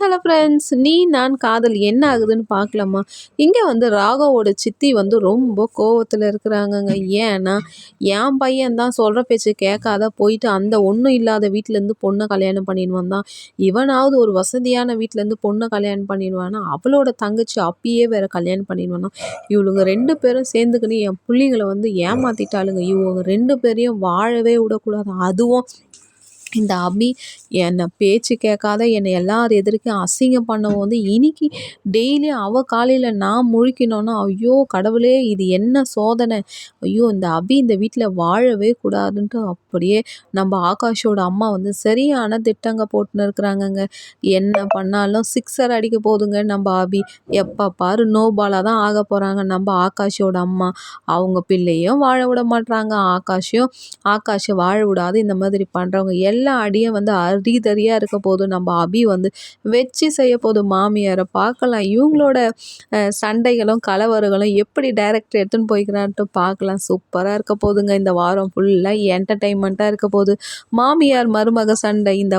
Hello friends நீ நான் காதல் என்ன ஆகுதுன்னு பார்க்கலாமா? இங்கே வந்து ராகவோட சித்தி வந்து ரொம்ப கோவத்தில் இருக்கிறாங்கங்க. ஏன்னா என் பையன் தான் சொல்கிற பேச்சு கேட்காத போயிட்டு அந்த ஒன்றும் இல்லாத வீட்டிலேருந்து பொண்ணை கல்யாணம் பண்ணிடுவான் தான் இவனாவது ஒரு வசதியான வீட்டிலேருந்து பொண்ணை கல்யாணம் பண்ணிடுவானா? அவளோட தங்கச்சி அப்பயே வேற கல்யாணம் பண்ணிடுவானா இவளுங்க ரெண்டு பேரும் சேர்ந்துக்கின்னு என் பிள்ளைங்களை வந்து ஏமாத்திட்டாளுங்க. இவங்க ரெண்டு பேரையும் வாழவே விடக்கூடாது. அதுவும் இந்த அபி என்னை பேச்சு கேட்காத என்னை எல்லார் எதிர்க்கும் அசிங்கம் பண்ணவும் வந்து இன்னைக்கு டெய்லியும் அவள் காலையில் நான் முழிக்கணும்னா ஐயோ கடவுளே இது என்ன சோதனை? ஐயோ இந்த அபி இந்த வீட்டில் வாழவே கூடாதுன்ட்டு அப்படியே நம்ம ஆகாஷோட அம்மா வந்து சரியான திட்டங்க போட்டுன்னு இருக்கிறாங்கங்க. என்ன பண்ணாலும் சிக்ஸர் அடிக்க போதுங்க நம்ம அபி. எப்போ பாரு நோபாலாக தான் ஆக போகிறாங்க நம்ம ஆகாஷோட அம்மா. அவங்க பிள்ளையும் வாழ விட மாட்டுறாங்க ஆகாஷையும் ஆகாஷை வாழ விடாது. இந்த மாதிரி பண்ணுறவங்க எல்லா அடியும் வந்து அரிதறியாக இருக்க போதும் நம்ம அபி வந்து வச்சு செய்ய போதும் மாமியாரை பார்க்கலாம் இவங்களோட சண்டைகளும் கலவரங்களும் எப்படி டைரக்ட் எடுத்துன்னு போய்க்கிறான்ட்டு பார்க்கலாம் சூப்பராக இருக்க போதுங்க இந்த வாரம் ஃபுல்லாக என்டர்டைன்மெண்ட்டாக இருக்க போகுது மாமியார் மருமக சண்டை இந்த